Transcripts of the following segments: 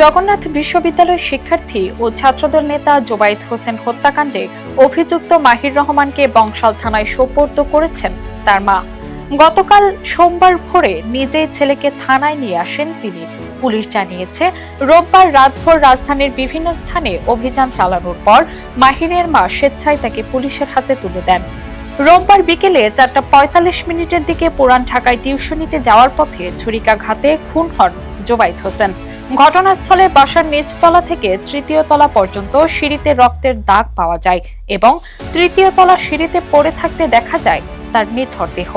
জগন্নাথ বিশ্ববিদ্যালয়ের শিক্ষার্থী ও ছাত্রদল নেতা জোবাইদ হোসেন হত্যাকাণ্ডে অভিযুক্ত মাহির রহমানকে বংশাল থানায় সোপর্দ করেছেন তার মা। গতকাল সোমবার ভোরে নিজেই ছেলেকে থানায় নিয়ে আসেন তিনি। পুলিশ জানিয়েছে, রোববার রাতভর রাজধানীর বিভিন্ন স্থানে অভিযান চালানোর পর মাহিরের মা স্বেচ্ছায় তাকে পুলিশের হাতে তুলে দেন। রোববার বিকেলে চারটা পঁয়তাল্লিশ মিনিটের দিকে পুরান ঢাকায় টিউশনিতে যাওয়ার পথে ছুরিকাঘাতে খুন হন জোবাইদ হোসেন। ঘটনাস্থলে বাসার নিচতলা থেকে তৃতীয় তলা পর্যন্ত সিঁড়িতে রক্তের দাগ পাওয়া যায় এবং তৃতীয় তলা সিঁড়িতে পড়ে থাকতে দেখা যায় তার নিথর দেহ।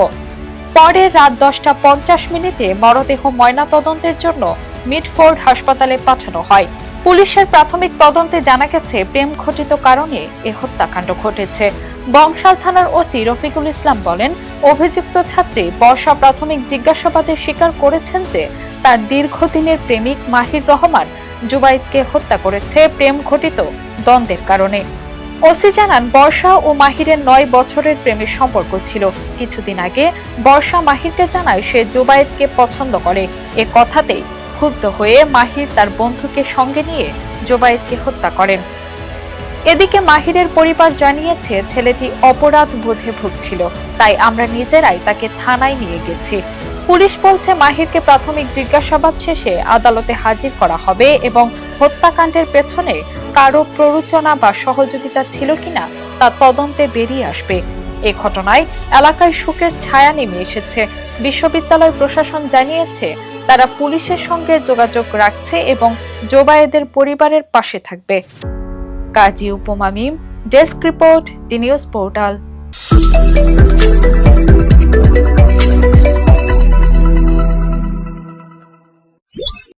পরে রাত দশটা পঞ্চাশ মিনিটে মরদেহ ময়নাতদন্তের জন্য মিডফোর্ড হাসপাতালে পাঠানো হয়। পুলিশের প্রাথমিক তদন্তে জানা গেছে, প্রেম ঘটিত কারণে এ হত্যাকাণ্ড ঘটেছে। বংশাল থানার ওসি রফিকুল ইসলাম বলেন, অভিযুক্ত ছাত্রী বর্ষা প্রাথমিক জিজ্ঞাসাবাদে স্বীকার করেছেন যে, তার দীর্ঘদিনের প্রেমিক মাহির রহমান জুবাইদকে হত্যা করেছে প্রেম ঘটিত দ্বন্দ্বের কারণে। ওসি জানান, বর্ষা ও মাহিরের নয় বছরের প্রেমের সম্পর্ক ছিল। কিছুদিন আগে বর্ষা মাহিরকে জানায়, সে জুবাইদকে পছন্দ করে। এ কথাতেই ক্ষুব্ধ হয়ে মাহির তার বন্ধুকে সঙ্গে নিয়ে জোবাইদকে হত্যা করেন। এদিকে মাহিরের পরিবার জানিয়েছে, ছেলেটি অপরাধ বোধে ভুগছিল, তাই আমরা নিজেরাই তাকে থানায় নিয়ে গেছি। পুলিশ বলছে, মাহিরকে প্রাথমিক জিজ্ঞাসাবাদ শেষে আদালতে হাজির করা হবে এবং হত্যাকাণ্ডের পেছনে কারও প্ররোচনা বা সহযোগিতা ছিল কিনা তা তদন্তে বেরিয়ে আসবে। এ ঘটনায় এলাকায় শোকের ছায়া নেমে এসেছে। বিশ্ববিদ্যালয় প্রশাসন জানিয়েছে, তারা পুলিশের সঙ্গে যোগাযোগ রাখছে এবং জোবায়েদের পরিবারের পাশে থাকবে। Kazi Upoma Mim desk report the news portal.